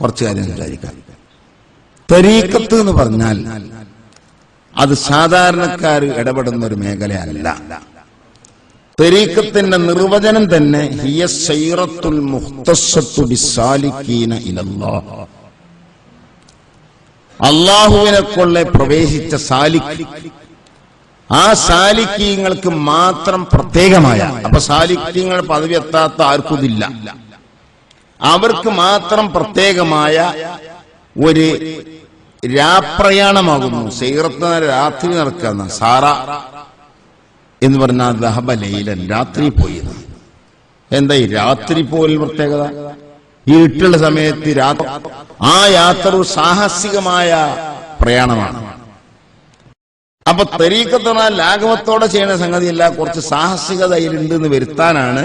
കുറച്ച് കാര്യം സംസാരിക്കാം. തരീക്കത്ത് എന്ന് പറഞ്ഞാൽ അത് സാധാരണക്കാർ ഇടപെടുന്ന ഒരു മേഖലയല്ല. തെരീക്കത്തിന്റെ നിർവചനം തന്നെ ഹിയ സൈറത്തുൽ അള്ളാഹുവിനെ കൊള്ളെ പ്രവേശിച്ച സാലിക് ആ സാലിക്കീങ്ങൾക്ക് മാത്രം പ്രത്യേകമായ അപ്പൊ സാലിക്കീങ്ങൾ പദവി എത്താത്ത ആർക്കും ഇതില്ല. അവർക്ക് മാത്രം പ്രത്യേകമായ ഒരു രാപ്രയാണമാകുന്നു. സീറത്ത് രാത്രി നടക്കുന്ന സാറ എന്ന് പറഞ്ഞാൽ ദഹബ ലൈലൻ രാത്രി പോയി എന്താ ഈ രാത്രി പോലും പ്രത്യേകത? ഇരുട്ടുള്ള സമയത്ത് ആ യാത്ര ഒരു സാഹസികമായ പ്രയാണമാണ്. അപ്പൊ തെരീക്കത്ത് പറഞ്ഞാൽ ലാഘവത്തോടെ ചെയ്യുന്ന സംഗതിയല്ല കുറച്ച് സാഹസികതയിലുണ്ട് എന്ന് വരുത്താനാണ്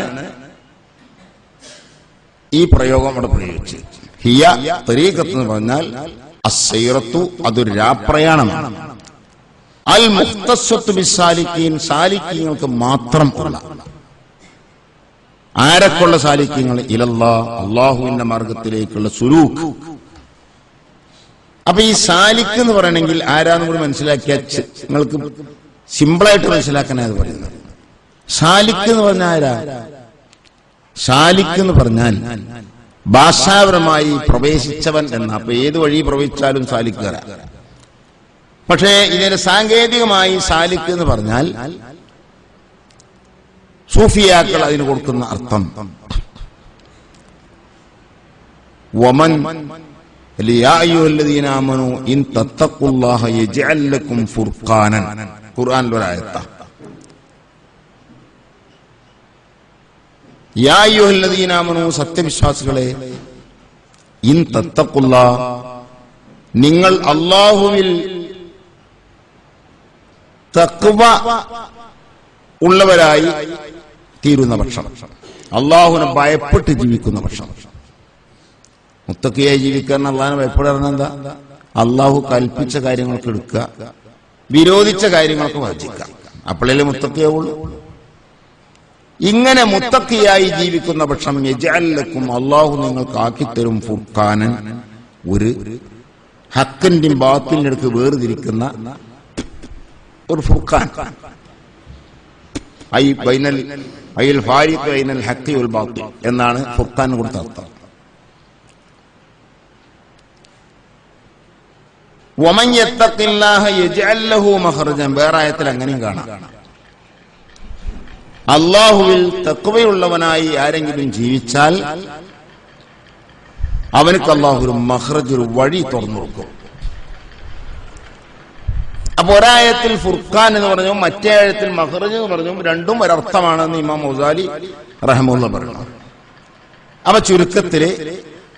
ഈ പ്രയോഗം അവിടെ പ്രയോഗിച്ചു. ഹിയ തരീഖത്ത് എന്ന് പറഞ്ഞാൽ അസൈറത്തു അതൊരു രാപ്രയാണമാണ്. അൽ മുക്തസ്വത്ത് ബിസാലിക്കീൻ സാലിക്കീങ്ങൾക്ക് മാത്രം ഉള്ള ആരൊക്കെയുള്ള സാലിക്യങ്ങൾ ഇലല്ലാ അള്ളാഹുവിന്റെ മാർഗത്തിലേക്കുള്ള സുരൂഖ് അപ്പൊ ഈ സാലിക്ക് എന്ന് പറയണമെങ്കിൽ ആരാന്ന് കൂടി മനസ്സിലാക്കിയ നിങ്ങൾക്ക് സിമ്പിളായിട്ട് മനസ്സിലാക്കാനാണ് പറയുന്നത്. സാലിക്ക് എന്ന് പറഞ്ഞാൽ ആരാ? സാലിക്ക് എന്ന് പറഞ്ഞാൽ ഭാഷാപരമായി പ്രവേശിച്ചവൻ എന്ന. അപ്പൊ ഏത് വഴി പ്രവേശിച്ചാലും സാലിക്കുക പക്ഷേ ഇതിന് സാങ്കേതികമായി സാലിക്ക് എന്ന് പറഞ്ഞാൽ സൂഫിയാക്കൾ അതിന് കൊടുക്കുന്ന അർത്ഥം. വമൻ يا ആമനു സത്യവിശ്വാസികളെ ഇൻ തത്തക്കുള്ള നിങ്ങൾ അള്ളാഹുവിൽ തക്വ ഉള്ളവരായി തീരുന്ന പക്ഷം അള്ളാഹുവിനെ ഭയപ്പെട്ട് ജീവിക്കുന്ന പക്ഷം മുത്തക്കിയായി ജീവിക്കാൻ അള്ളാഹിനെ ഭയപ്പെടാൻ എന്താ അള്ളാഹു കൽപ്പിച്ച കാര്യങ്ങൾക്ക് എടുക്കുക വിരോധിച്ച കാര്യങ്ങൾക്ക് വർജിക്കുക. അപ്പോഴല്ലേ മുത്തക്കിയാവുള്ളൂ ഇങ്ങനെ മുത്തക്കിയായി ജീവിക്കുന്ന പക്ഷം യജാലക്കും അള്ളാഹു നിങ്ങൾക്ക് ആക്കിത്തരും ഫുർഖാനൻ ഒരു ഹക്കന്റെയും ബാത്തിന്റെ അടുത്ത് വേർതിരിക്കുന്ന ഒരു ഫുർഖാൻ. ഐ ബൈനൽ അയിൽ ഫാരിഖ് ബൈനൽ ഹക്കി ഉൽ ബാത്തി എന്നാണ് ഫുർഖാൻ കൊടുത്ത അർത്ഥം. വമൻ യജല്ലഹു മഹർജൻ വേറായത്തിൽ മഖ്റജൻ വേറെ ആയത്തിൽ അങ്ങനെയും കാണാം. അള്ളാഹുവിൽ തക്കവയുള്ളവനായി ആരെങ്കിലും ജീവിച്ചാൽ അവനക്ക് അള്ളാഹു ഒരു മഹ്റജ് ഒരു വഴി തുറന്നു കൊടുക്കും. അപ്പൊ ഒരായത്തിൽ ഫുർഖാൻ എന്ന് പറഞ്ഞു മറ്റേ ആയത്തിൽ മഹ്റജ് എന്ന് പറഞ്ഞു രണ്ടും ഒരർത്ഥമാണെന്ന് ഇമാം മൊസാലി റഹമുല്ല പറഞ്ഞു അപ്പൊ ചുരുക്കത്തിൽ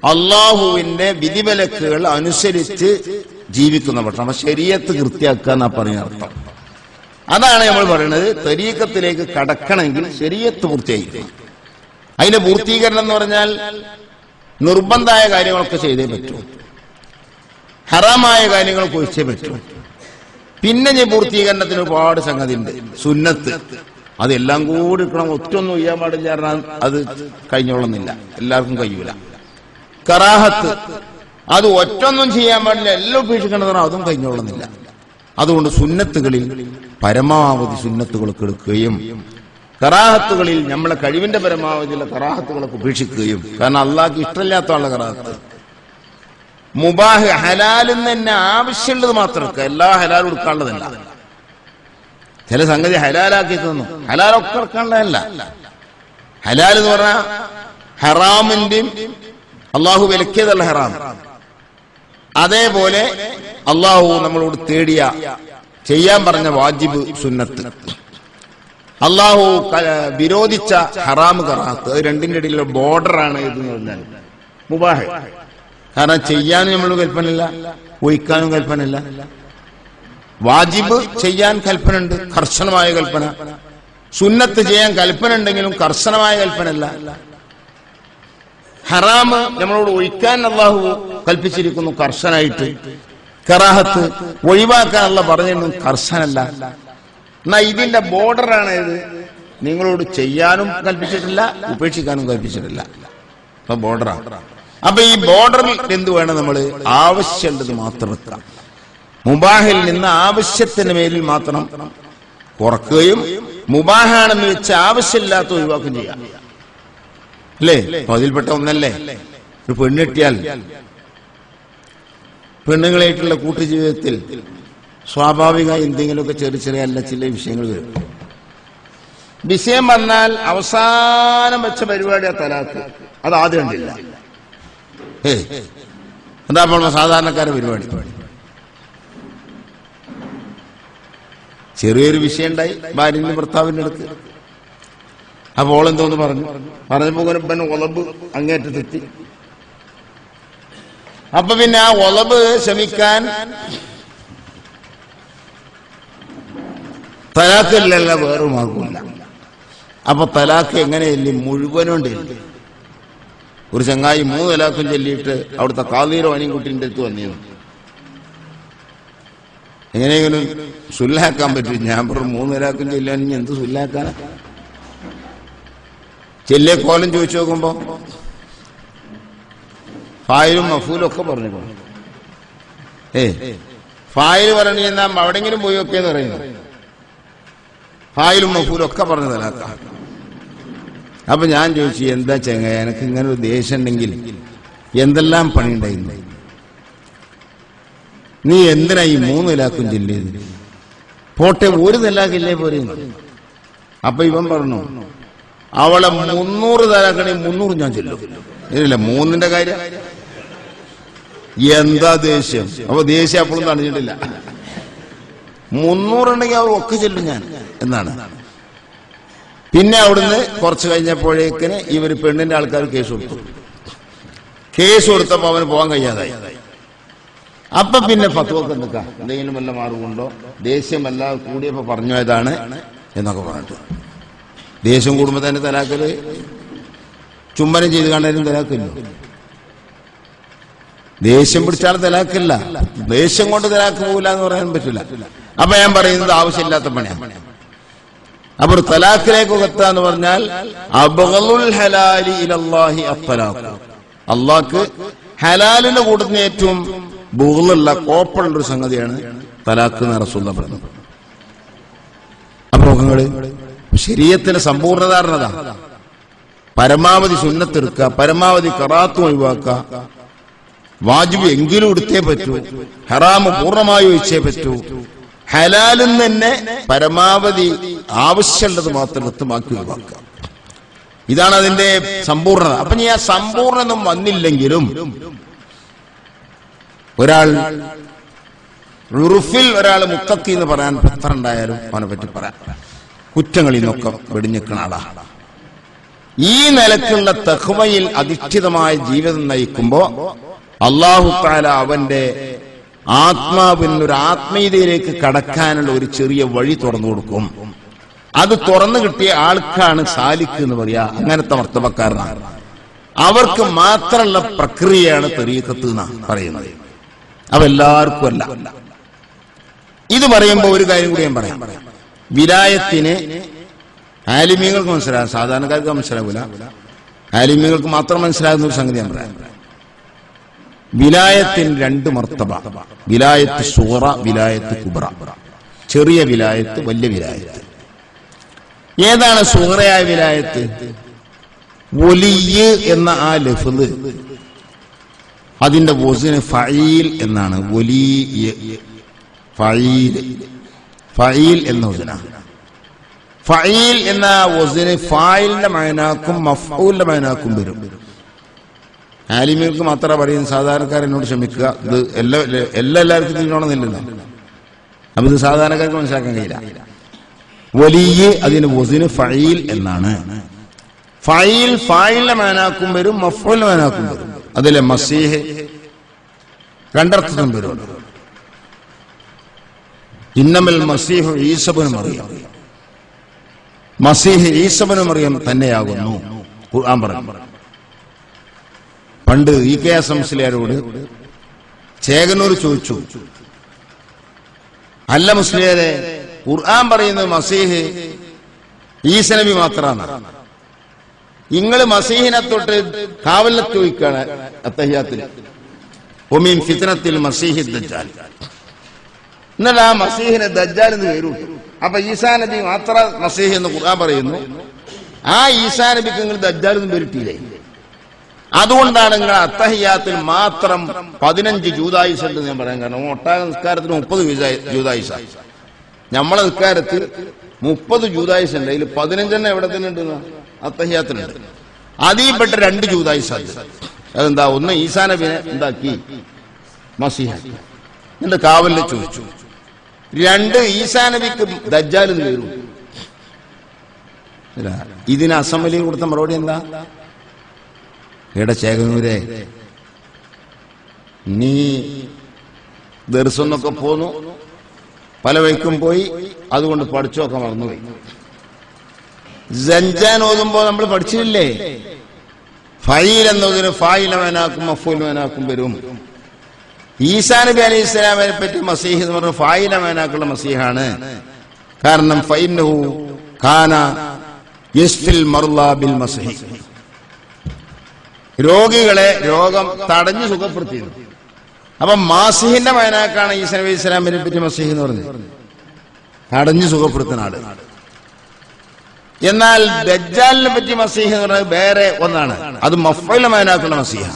അള്ളാഹുവിന്റെ വിധിവിലക്കുകൾ അനുസരിച്ച് ജീവിക്കുന്ന പക്ഷം അപ്പൊ ശരീരത്ത് കൃത്യാക്കുക എന്നാ പറഞ്ഞ അർത്ഥം. അതാണ് നമ്മൾ പറയുന്നത് തരീക്കത്തിലേക്ക് കടക്കണമെങ്കിൽ ശരീരത്ത് പൂർത്തിയായിരിക്കണം. അതിന്റെ പൂർത്തീകരണം എന്ന് പറഞ്ഞാൽ നിർബന്ധമായ കാര്യങ്ങളൊക്കെ ചെയ്തേ പറ്റൂ. ഹറാമായ കാര്യങ്ങൾ കുഴിച്ചേ പറ്റൂ. പിന്നെ ഞാൻ പൂർത്തീകരണത്തിന് ഒരുപാട് സംഗതി ഉണ്ട് സുന്നത്ത്. അതെല്ലാം കൂടി ഇരിക്കണം. ഒറ്റൊന്നും ചെയ്യാൻ പാടില്ല കാരണം അത് കഴിഞ്ഞോളുന്നില്ല. എല്ലാവർക്കും കഴിയൂല. കറാഹത്ത്. അത് ഒറ്റൊന്നും ചെയ്യാൻ പാടില്ല. എല്ലാം ഉപേക്ഷിക്കണമെന്ന് അതും കഴിഞ്ഞോളുന്നില്ല. അതുകൊണ്ട് സുന്നത്തുകളിൽ പരമാവധി സുന്നത്തുകളൊക്കെ എടുക്കുകയും കറാഹത്തുകളിൽ നമ്മളെ കഴിവിന്റെ പരമാവധിയുള്ള കറാഹത്തുകളൊക്കെ ഉപേക്ഷിക്കുകയും. കാരണം അള്ളാഹ്ക്ക് ഇഷ്ടമില്ലാത്തതാണ് കറാഹത്ത്. മുബാഹ് ഹലാലിൽ തന്നെ ആവശ്യമുള്ളത് മാത്രം എല്ലാ ഹലാലും എടുക്കാനുള്ളതല്ല. ചില സംഗതി ഹലാലാക്കി തന്നു ഹലാലൊക്കെ എടുക്കാനുള്ളതല്ല. ഹലാൽ എന്ന് പറഞ്ഞാൽ ഹറാമിന്റെയും അള്ളാഹു വിലക്കിയതല്ല ഹറാം. അതേപോലെ അള്ളാഹു നമ്മളോട് തേടിയ ചെയ്യാൻ പറഞ്ഞ വാജിബ് സുന്നത്ത്. അള്ളാഹു വിരോധിച്ച ഹറാം കറാത്ത്. അത് രണ്ടിന്റെ ഇടയിലുള്ള ഇത് എന്ന് പറഞ്ഞാൽ. മുബാഹ്. കാരണം ചെയ്യാനും നമ്മൾ കൽപ്പനയില്ല ഒഴിക്കാനും കൽപ്പനയില്ല. വാജിബ് ചെയ്യാൻ കൽപ്പന ഉണ്ട് കർശനമായ കൽപ്പന. സുന്നത്ത് ചെയ്യാൻ കൽപ്പന ഉണ്ടെങ്കിലും കർശനമായ കൽപ്പനല്ല ഹറാമ് നമ്മളോട് ഒഴിക്കാൻ അള്ളാഹു കൽപ്പിച്ചിരിക്കുന്നു കർശനായിട്ട്. കറാഹത്ത് ഒഴിവാക്കാൻ അല്ല പറഞ്ഞിരുന്നു കർശനല്ല. എന്നാ ഇതിന്റെ ബോർഡറാണ് ഇത്. നിങ്ങളോട് ചെയ്യാനും കൽപ്പിച്ചിട്ടില്ല ഉപേക്ഷിക്കാനും കൽപ്പിച്ചിട്ടില്ല. അപ്പൊ ബോർഡറാണ് അപ്പൊ ഈ ബോർഡറിൽ എന്ത് വേണം നമ്മൾ ആവശ്യമുള്ളത് മാത്രം എടുക്കാം മുബാഹിൽ നിന്ന് ആവശ്യത്തിന് മേലിൽ മാത്രം കുറക്കുകയും മുബാഹാണെന്ന് വെച്ച് ആവശ്യമില്ലാത്ത ഒഴിവാക്കുകയും ചെയ്യാം. അല്ലേ? അതിൽപ്പെട്ട ഒന്നല്ലേ? ഒരു പെണ്ണിട്ടിയാൽ പെണ്ണുങ്ങളായിട്ടുള്ള കൂട്ടുജീവിതത്തിൽ സ്വാഭാവിക എന്തെങ്കിലുമൊക്കെ ചെറിയ ചെറിയ അല്ല ചില വിഷയങ്ങൾ വരും. വിഷയം വന്നാൽ അവസാനം വെച്ച പരിപാടിയാ തലാക്ക്. അത് ആദ്യം കണ്ടില്ല. അതാ നമ്മൾ സാധാരണക്കാരെ പരിപാടി? ചെറിയൊരു വിഷയം ഉണ്ടായി ഭാര്യന്റെ ഭർത്താവിന്റെ അടുത്ത്. അപ്പോൾ എന്തോന്ന് പറഞ്ഞു? പറഞ്ഞപ്പോ ഇവൻ ഒളബ് അങ്ങേറ്റത്തെത്തി അപ്പൊ പിന്നെ ആ ഒളബ് ശമിക്കാൻ തലാക്കില്ലല്ല വേറെ മാർഗമില്ല അപ്പൊ തലാക്ക് എങ്ങനെയല്ലേ? മുഴുവനുണ്ട് ഒരു ചങ്ങായി മൂന്ന് തലാക്കും ചൊല്ലിയിട്ട് അവിടുത്തെ കാതീരോ അനിയൻകുട്ടിന്റെ അടുത്ത് വന്നിരുന്നു. എങ്ങനെയെങ്കിലും സുല്ലാക്കാൻ പറ്റും. ഞാൻ പറഞ്ഞു മൂന്ന് തലാക്കും ചൊല്ലാൻ ഇനി എന്ത് സുല്ലാക്കാനാ? ചെല്ലിയ കോലം ചോദിച്ചു നോക്കുമ്പോ ഫായിലും മഫൂലും ഒക്കെ പറഞ്ഞു ഏ ഫായിൽ പറഞ്ഞു എന്നാ അവിടെങ്കിലും പോയി ഒക്കെ എന്ന് പറയുന്നു. ഫായിലും മഫൂലും ഒക്കെ പറഞ്ഞു തരാത്ത അപ്പൊ ഞാൻ ചോദിച്ചു എന്താ ചെങ്ങ എനിക്ക് ഇങ്ങനെ ഒരു ദേഷ്യം ഉണ്ടെങ്കിൽ എന്തെല്ലാം പണിയുണ്ടായിരുന്നു നീ എന്തിനാ ഈ മൂന്ന് നിലാക്കും ജില്ലയിൽ പോട്ടെ ഒരു നിലാക്കില്ലേ പോരെ? അപ്പൊ ഇവൻ പറഞ്ഞു അവളെ മുന്നൂറ് തരാക്കണേ മുന്നൂറ് ഞാൻ ചെല്ലും. ഇല്ല മൂന്നിന്റെ കാര്യം. എന്താ ദേഷ്യം? അപ്പൊ ദേഷ്യം അപ്പോഴും തണിഞ്ഞിട്ടില്ല മുന്നൂറുണ്ടെങ്കിൽ അവൾ ഒക്കെ ചെല്ലും ഞാൻ. എന്നാണ്. പിന്നെ അവിടുന്ന് കുറച്ച് കഴിഞ്ഞപ്പോഴേക്കിന് ഇവർ പെണ്ണിന്റെ ആൾക്കാർ കേസ് കൊടുത്തു. കേസ് കൊടുത്തപ്പോ അവന് പോകാൻ കഴിയാതായി. അപ്പൊ പിന്നെ ഫത്വക്ക് നിൽക്കാം. എന്തെങ്കിലും വല്ല മാർഗമുണ്ടോ? ദേഷ്യമല്ല കൂടിയപ്പോ പറഞ്ഞു എന്നൊക്കെ പറഞ്ഞിട്ട്. ദേഷ്യം കൂടുമ്പോ തന്നെ തലാക്കൽ ചുംബനം ചെയ്ത് കാണാനും തലാക്കില്ല ദേഷ്യം പിടിച്ചാൽ തലാക്കില്ല ദേഷ്യം കൊണ്ട് തലാക്ക് പോകില്ല എന്ന് പറയാൻ പറ്റില്ല. അപ്പൊ ഞാൻ പറയുന്നത് ആവശ്യമില്ലാത്ത പണിയാണ് അപ്പൊ ഒരു തലാഖിലേക്ക് എത്തുക എന്ന് പറഞ്ഞാൽ അബ്ഗളുൽ ഹലാലി ഇലല്ലാഹി അത്തലാഖ്. അള്ളാഹ്ക്ക് ഹലാലിന്റെ കൂട്ടത്തിന് ഏറ്റവും ബുഹുള്ള കോപ്പുള്ള ഒരു സംഗതിയാണ് തലാഖ് എന്ന് പറഞ്ഞത് അപ്പൊ നോക്കങ്ങൾ ശരീരത്തിന്റെ സമ്പൂർണധാരണത പരമാവധി സുന്നത്തെടുക്കുക പരമാവധി കറാത്തും ഒഴിവാക്കുക വാജിബ് എങ്കിലും എടുത്തേ പറ്റൂ. ഹറാമ് പൂർണമായി ഒഴിച്ചേ പറ്റൂ. ഹലാലിൽ തന്നെ പരമാവധി ആവശ്യമുള്ളത് മാത്രം വ്യക്തമാക്കി ഒഴിവാക്കുക ഇതാണ് അതിന്റെ സമ്പൂർണത. അപ്പൊ ഞാൻ സമ്പൂർണതും വന്നില്ലെങ്കിലും ഒരാൾ റുഫിൽ ഒരാൾ മുത്തത്തി എന്ന് പറയാൻ പത്രം ഉണ്ടായാലും അവനെ പറ്റി പറയാം. കുറ്റങ്ങളിൽ നിന്നൊക്കെ വെടിഞ്ഞിക്കണ ആളാ. ഈ നിലക്കുള്ള തഹ്വയിൽ അധിഷ്ഠിതമായ ജീവിതം നയിക്കുമ്പോ അള്ളാഹു താല അവന്റെ ആത്മാവിനൊരു ആത്മീയതയിലേക്ക് കടക്കാനുള്ള ഒരു ചെറിയ വഴി തുറന്നു കൊടുക്കും. അത് തുറന്നു കിട്ടിയ ആൾക്കാണ് സാലിക്ക് എന്ന് പറയാ. അങ്ങനത്തെ വർത്തവക്കാരനാണ് അവർക്ക് മാത്രമുള്ള പ്രക്രിയയാണ് തെരീക്കത്ത് എന്നാണ് പറയുന്നത്. അവെല്ലാവർക്കും അല്ല. ഇത് പറയുമ്പോൾ ഒരു കാര്യം കൂടി ഞാൻ പറയാം. വിലായത്തിന് ആലിമ്യങ്ങൾക്ക് മനസ്സിലാകും സാധാരണക്കാർക്ക് മനസ്സിലാവില്ല ആലിമ്യങ്ങൾക്ക് മാത്രം മനസ്സിലാകുന്ന ഒരു സംഗതി ഞാൻ പറയാം. വിലായത്തിന് രണ്ട് മർത്തബ. വിലായത്ത് സൂറ വിലായത്ത് കുബ്ര. ചെറിയ വിലായത്ത് വലിയ വിലായത്ത്. ഏതാണ് സൂറയായ വിലായത്ത്? ഒലിയ് എന്ന ആ ലഫ്ല് അതിന്റെ വസിന് ഫയീൽ എന്നാണ്. ഒലീ ഫയീൽ ഫയീൽ എന്ന വസനാണ് ഫയീൽ എന്ന വസിന് ഫായിലിന്റെ മയനാക്കും മഫൂലിന്റെ മയനാക്കും വരും. ആലിമികൾക്ക് മാത്രമേ പറയുന്നത് സാധാരണക്കാരനോട് ക്ഷമിക്കുക. ഇത് എല്ലാ എല്ലാ എല്ലാവർക്കും തിരിയണമെന്നില്ലല്ലോ അപ്പൊ ഇത് സാധാരണക്കാർക്ക് മനസ്സിലാക്കാൻ കഴിയില്ല. വലിയ അതിന് വസിന് ഫയിൽ എന്നാണ്. ഫയിൽ ഫായിലിന്റെ മേനാക്കും വരും മഫൂലിന്റെ മേനാക്കും വരും. അതിലെ മസീഹ് രണ്ടർത്ഥത്തും വരും ഇന്നമൽ മസീഹ് ഈസബനും അറിയാം മസീഹ് ഈസബനും അറിയാം തന്നെയാകുന്നു. ഖുർആൻ പറഞ്ഞു. പണ്ട് ഇ കെ എസ് മുസ്ലിയാരോട് ചേകനൂർ ചോദിച്ചു. അല്ല മുസ്ലിയാരെ ഖുർആൻ പറയുന്നത് മസീഹ് ഈസ നബി മാത്രമാണ് നിങ്ങൾ മസീഹിനെ തൊട്ട് കാവലത്ത് ചോദിക്കാണ് അത്തഹ്യാത്തിൽ. ഒമീൻ ഫിത്തനത്തിൽ മസീഹി എന്നിട്ട് ആ മസീഹിനെ ദജ്ജാൽ എന്ന് പേരും അപ്പൊ ഈസാ നബി മാത്ര മസീഹ് എന്ന് ഖുർആൻ പറയുന്നു. ആ ഈസാ നബിക്ക് നിങ്ങൾ ദജ്ജാൽ എന്ന് പേരിട്ടില്ലേ? അതുകൊണ്ടാണ് നിങ്ങൾ അത്തഹിയാത്തിൽ മാത്രം പതിനഞ്ച് ജൂതായുസ് ഉണ്ട് ഞാൻ പറയാൻ കാരണം ഒട്ടാക നിസ്കാരത്തിന് മുപ്പത് ജൂതായുസ. നമ്മളെ നിസ്കാരത്തിൽ മുപ്പത് ജൂതായുസ് ഉണ്ട്. അതിൽ പതിനഞ്ചെണ്ണം എവിടെ തന്നെ ഉണ്ട് അത്തഹിയാത്തിനുണ്ട് അതിൽപ്പെട്ട രണ്ട് ജൂതായുസ് അതെന്താ? ഒന്ന് ഈസാനബിനെ എന്താക്കി? മസീഹ എന്റെ കാവലിൽ ചോദിച്ചു. രണ്ട് ഈസാ ദജ്ജാലും തീരും ഇതിന് അസംബ്ലിയിൽ കൊടുത്ത മറുപടി എന്താ? ഇവിടെ ചേകനൂരെ നീ ദർശനൊക്കെ പോന്നു പല വൈക്കും പോയി അതുകൊണ്ട് പഠിച്ചൊക്കെ മറന്നുപോയി. ജഞ്ചാൻ ഓതുമ്പോ നമ്മൾ പഠിച്ചില്ലേ? ഫൈൽ എന്നതിന് ഫായിലവനാക്കും മഫൂലവനാക്കും വരും. ഈസാ നബി അലൈഹി ഇസ്ലാമിനെ പറ്റി മസീഹ് എന്ന് പറഞ്ഞ ഫായിലവനാക്കുള്ള മസീഹാണ്. കാരണം ഫൈനഹു ഖാന ബിൽ മസീഹ്. രോഗികളെ രോഗം തടഞ്ഞു സുഖപ്പെടുത്തി അപ്പൊ മാസിഹിന്റെ മയനാക്കാണ് ഈസ നബി ഇസ്ലാമിനെ പറ്റി മസീഹ് എന്ന് പറഞ്ഞത്. തടഞ്ഞു സുഖപ്പെടുത്തുന്ന ആൾ. എന്നാൽ ദജ്ജാലിനെ പറ്റി മസീഹ് എന്ന് പറഞ്ഞത് വേറെ ഒന്നാണ്. അത് മഫയിലെ മയനാക്കുള്ള മസീഹ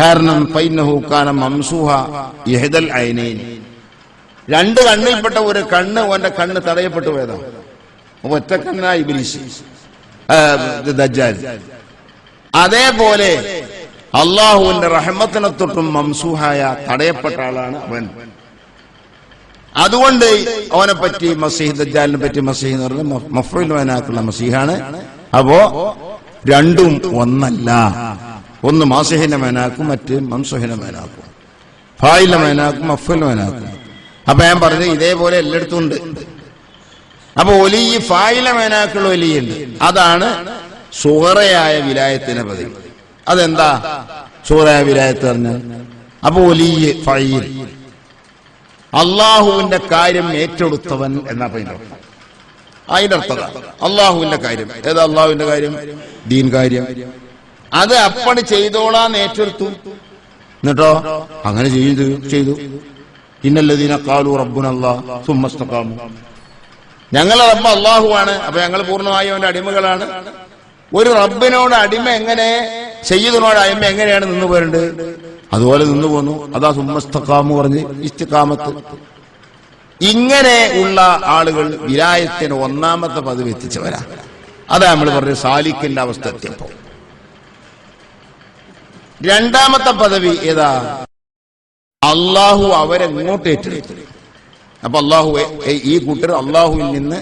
കാരണം ഫൈനഹു കാന മംസൂഹ ഇഹദൽ ഐനൈൻ. രണ്ട് കണ്ണിൽപ്പെട്ട ഒരു കണ്ണ് ഓന്റെ കണ്ണ് തടയപ്പെട്ടു പോയതാ. ഒറ്റ കണ്ണായി ഇബ്ലീസ്. ദജ്ജാൽ. അതേപോലെ അള്ളാഹുവിന്റെ റഹ്മത്തിനെ തൊട്ടും മംസൂഹായ തടയപ്പെട്ട ആളാണ് അവൻ. അതുകൊണ്ട് അവനെ പറ്റി മസീഹ് ദജ്ജാലിനെ പറ്റി മസീഹ് എന്ന് പറയുന്നത് മഫ്രുൽ വനാക്കുള്ള മസീഹാണ്. അപ്പോ രണ്ടും ഒന്നല്ല. ഒന്ന് മാസിഹിന്റെ മേനാക്കും മറ്റ് മംസുഹിന്റെ മേനാക്കും ഫായിലെ മേനാക്കും മേനാക്കും അപ്പൊ ഞാൻ പറഞ്ഞത് ഇതേപോലെ എല്ലായിടത്തും ഉണ്ട്. അപ്പൊ ഒലി ഫായില മേനാക്കുള്ള ഒലിയുണ്ട്. അതാണ് സുഹറയായ വിലായത്തിന്റെ പതിവ് അതെന്താ? സുഹറയായ വിലായത്ത് പറഞ്ഞാൽ അപ്പൊ ഒലിയ് ഫയിൽ. അള്ളാഹുവിന്റെ കാര്യം ഏറ്റെടുത്തവൻ എന്നാ പറയുന്നത് അതിന്റെ അർത്ഥം. അള്ളാഹുവിന്റെ കാര്യം. ഏതാ അള്ളാഹുവിന്റെ കാര്യം? ദീൻ കാര്യം. അത് അപ്പണി ചെയ്തോളാ ഏറ്റെടുത്തു. എന്നിട്ടോ? അങ്ങനെ ചെയ്തു ചെയ്തു. ഇന്നല്ലതീന കാലു റബ്ബുനല്ലാ സുമ്മസ്തക്കാമു ഞങ്ങളെ റബ്ബ് അള്ളാഹുവാണ് അപ്പൊ ഞങ്ങൾ പൂർണമായും അവന്റെ അടിമകളാണ്. ഒരു റബ്ബിനോട് അടിമ എങ്ങനെ സയ്യിദിനോട് അടിമ എങ്ങനെയാണ് നിന്ന് പോരേണ്ടത് അതുപോലെ നിന്ന് പോന്നു. അതാ സുമ്മസ്തക്കാമു പറഞ്ഞ് ഇസ്തിക്കാമത്ത് ഇങ്ങനെ ഉള്ള ആളുകൾ വിരായത്തിന് ഒന്നാമത്തെ പദവി എത്തിച്ചവരാ. അതാ നമ്മൾ പറഞ്ഞു സാലിക്കിന്റെ അവസ്ഥ എത്തിയപ്പോ. രണ്ടാമത്തെ പദവി ഏതാ? അള്ളാഹു അവരെ ഇങ്ങോട്ട് ഏറ്റെടുത്തു അപ്പൊ അള്ളാഹു ഈ കൂട്ടർ അള്ളാഹുവിൽ നിന്ന്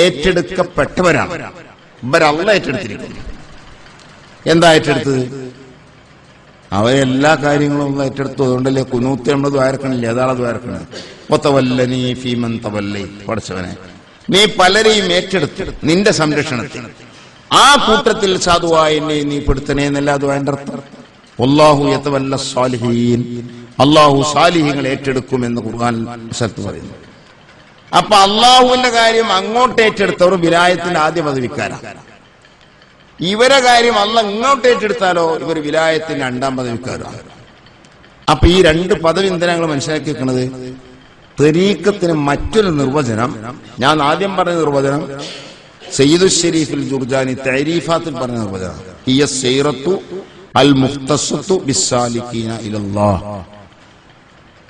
ഏറ്റെടുക്കപ്പെട്ടവരാണ്. ഇവരല്ല ഏറ്റെടുത്തിരിക്കുന്നു എന്താ ഏറ്റെടുത്തത്? അവരെല്ലാ കാര്യങ്ങളും ഒന്ന് ഏറ്റെടുത്തു. അതുകൊണ്ടല്ലേ കുനൂത്തി നമ്മൾ ദ്വാരക്കണില്ലേ? അതാണ് ദ്വാരക്കണത്. ഒത്തവല്ല നീ ഫീമൻ തവല്ലേ. പഠിച്ചവനെ. നീ പലരെയും ഏറ്റെടുത്തു. നിന്റെ സംരക്ഷണത്തിൽ. ആ കൂട്ടത്തിൽ സാധുവായി എന്നെ നീ പെടുത്തണേ എന്നല്ലാതെ അതിന്റെ അർത്ഥം അള്ളാഹു സാലിഹ്യങ്ങൾ ഏറ്റെടുക്കുമെന്ന് ഖുർആൻ സ്ഥലത്ത് പറയുന്നു. അപ്പൊ അള്ളാഹുവിന്റെ കാര്യം അങ്ങോട്ട് ഏറ്റെടുത്തവർ വിലായത്തിന്റെ ആദ്യ പദവിക്കാരാണ് ഇവരെ കാര്യം അല്ല ഇങ്ങോട്ട് ഏറ്റെടുത്താലോ ഇവർ വിലായത്തിന്റെ രണ്ടാം പദവിക്കാരാണ് അപ്പൊ ഈ രണ്ട് പദവി എന്തിനാ ഞങ്ങൾ മനസ്സിലാക്കി വെക്കുന്നത് തെരീക്കത്തിന് മറ്റൊരു നിർവചനം ഞാൻ ആദ്യം പറഞ്ഞ നിർവചനം സയ്യിദു ഷെരീഫിൽ ജുർജാനി തൈരീഫാത്തിൽ പറഞ്ഞ നിർവചനം. അൽ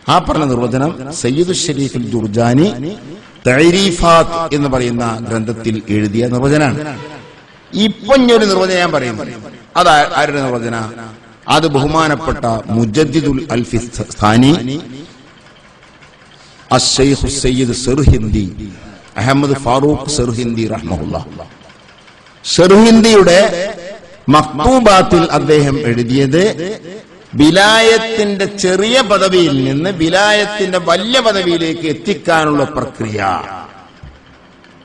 ആ പറഞ്ഞ നിർവചനം സയ്യിദ് ഷെരീഫിൽ ജുർജാനി തൈരീഫാത്ത് എന്ന് പറയുന്ന ഗ്രന്ഥത്തിൽ എഴുതിയ നിർവചനാണ് ഇപ്പൊ ഞാനൊരു നിർവചനം ഞാൻ പറയും അത് ആരുടെ നിർവചന? അത് ബഹുമാനപ്പെട്ട മുജദ്ദിദുൽ അൽഫിസ്ഥാനി അഷൈഖു സയ്യിദ് സെർഹിന്ദി അഹമ്മദ് ഫാറൂഖ് സെർഹിന്ദി റഹ്മുല്ല സെർഹിന്ദിയുടെ മക്തൂബാത്തിൽ അദ്ദേഹം എഴുതിയത് വിലായത്തിന്റെ ചെറിയ പദവിയിൽ നിന്ന് വിലായത്തിന്റെ വലിയ പദവിയിലേക്ക് എത്തിക്കാനുള്ള പ്രക്രിയ.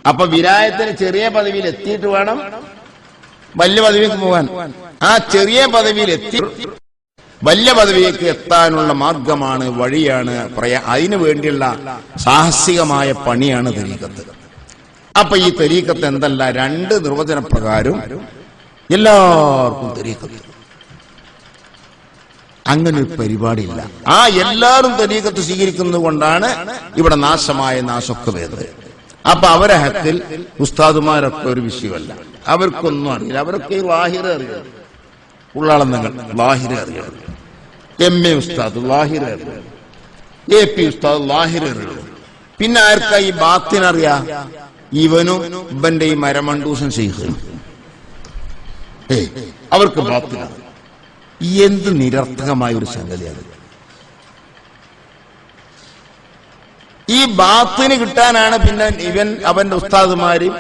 അപ്പൊ വിലായത്തിന് ചെറിയ പദവിയിൽ എത്തിയിട്ട് വേണം വലിയ പദവിക്ക് പോകാൻ. ആ ചെറിയ പദവിയിൽ എത്തി വലിയ പദവിയിലേക്ക് എത്താനുള്ള മാർഗമാണ് വഴിയാണ് പ്രയ അതിനു വേണ്ടിയുള്ള സാഹസികമായ പണിയാണ് തരീക്കത്ത് അപ്പൊ ഈ തെരീക്കത്ത് എന്തല്ല രണ്ട് നിർവചന പ്രകാരം എല്ലാവർക്കും തെരീക്കത്ത് അങ്ങനെ ഒരു പരിപാടിയില്ല. ആ എല്ലാവരും തെരീക്കത്ത് സ്വീകരിക്കുന്നത് കൊണ്ടാണ് ഇവിടെ നാശമായ നാശമൊക്കെ വരുന്നത്. അപ്പൊ അവരെ ഹത്തിൽ ഉസ്താദുമാരൊക്കെ ഒരു വിഷയമല്ല. അവർക്കൊന്നും അറിയില്ല. അവരൊക്കെ ലാഹിറ അറിയാം. ഉള്ളാളെന്നങ്ങൾ വാഹിര അറിയാം. എം എ ഉസ്താദ് വാഹിര അറിയാം. എ പി ഉസ്താദ് വാഹിര അറിയാം. പിന്നെ ആർക്കാ ഈ ബാത്തിനറിയാ? ഇവനും ഇവന്റെ ഈ മരമണ്ടൂസൻ ചെയ്തു അവർക്ക് ബാത്തിനാണ് എന്ത് നിരർത്ഥകമായ ഒരു സംഗതിയാണ്. ഈ ബാത്തിന് കിട്ടാനാണ് പിന്നെ ഇവൻ അവന്റെ ഉസ്താദുമാരും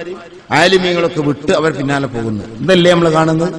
ആലിമീങ്ങളൊക്കെ വിട്ട് അവർ പിന്നാലെ പോകുന്നത്. ഇതല്ലേ നമ്മൾ കാണുന്നത്?